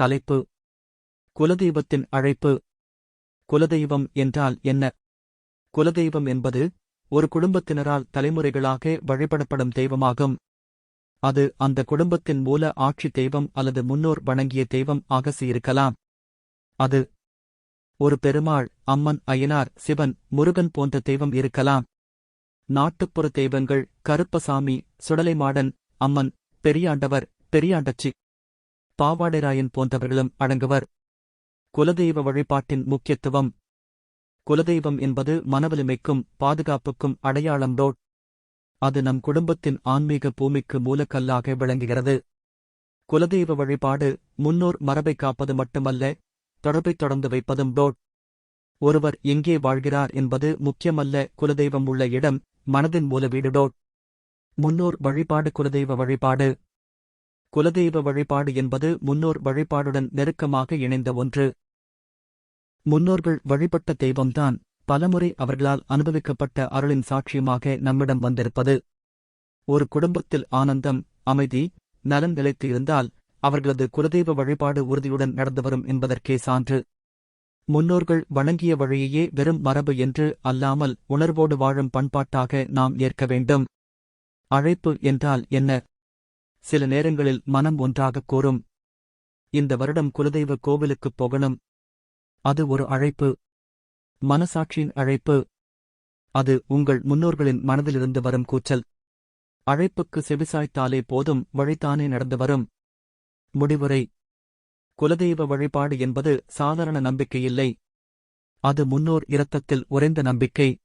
தலைப்பு. குலதெய்வத்தின் அழைப்பு. குலதெய்வம் என்றால் என்ன? குலதெய்வம் என்பது ஒரு குடும்பத்தினரால் தலைமுறைகளாக வழிபடப்படும் தெய்வமாகும். அது அந்த குடும்பத்தின் மூல ஆட்சி தெய்வம் அல்லது முன்னோர் வணங்கிய தெய்வம் ஆகசியிருக்கலாம் அது ஒரு பெருமாள் அம்மன் அய்யனார் சிவன் முருகன் போன்ற தெய்வம் இருக்கலாம். நாட்டுப்புற தெய்வங்கள் கருப்பசாமி சுடலைமாடன் அம்மன் பெரியாண்டவர் பெரியாண்டச்சி. பாவாடைராயன் போன்றவர்களும் அடங்குவர். குலதெய்வ வழிபாட்டின் முக்கியத்துவம். குலதெய்வம் என்பது மனவலிமைக்கும் பாதுகாப்புக்கும் அடையாளம் ரோட் அது நம் குடும்பத்தின் ஆன்மீக பூமிக்கு மூலக்கல்லாக விளங்குகிறது. குலதெய்வ வழிபாடு முன்னோர் மரபை காப்பது மட்டுமல்ல தொடர்பைத் தொடர்ந்து வைப்பதும் ரோட் ஒருவர் எங்கே வாழ்கிறார் என்பது முக்கியமல்ல குலதெய்வம் உள்ள இடம் மனதின் மூல வீடு டோட் முன்னோர் வழிபாடு குலதெய்வ வழிபாடு குலதெய்வ வழிபாடு என்பது முன்னோர் வழிபாடுடன் நெருக்கமாக இணைந்த ஒன்று. முன்னோர்கள் வழிபட்ட தெய்வம்தான் பலமுறை அவர்களால் அனுபவிக்கப்பட்ட அருளின் சாட்சியமாக நம்மிடம் வந்திருப்பது. ஒரு குடும்பத்தில் ஆனந்தம் அமைதி நலன் நிலைத்து இருந்தால் அவர்களது குலதெய்வ வழிபாடு உறுதியுடன் நடந்து வரும் என்பதற்கே சான்று. முன்னோர்கள் வணங்கிய வழியையே வெறும் மரபு என்று அல்லாமல் உணர்வோடு வாழும் பண்பாட்டாக நாம் ஏற்க வேண்டும். அழைப்பு என்றால் என்ன? சில நேரங்களில் மனம் ஒன்றாகக் கூறும் இந்த வருடம் குலதெய்வ கோவிலுக்குப் போகணும். அது ஒரு அழைப்பு. மனசாட்சியின் அழைப்பு. அது உங்கள் முன்னோர்களின் மனதிலிருந்து வரும் கூச்சல். அழைப்புக்கு செவிசாய்த்தாலே போதும் வழித்தானே நடந்து வரும். முடிவுரை. குலதெய்வ வழிபாடு என்பது சாதாரண நம்பிக்கையில்லை அது முன்னோர் இரத்தத்தில் உறைந்த நம்பிக்கை.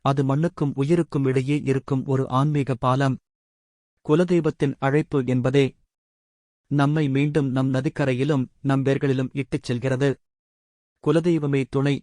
அது மண்ணுக்கும் உயிருக்கும் இடையே இருக்கும் ஒரு ஆன்மீக பாலம். குலதெய்வத்தின் அழைப்பு என்பதே. நம்மை மீண்டும் நம் நதிக்கரையிலும் நம் வேர்களிலும் இட்டுச் செல்கிறது. குலதெய்வமே துணை.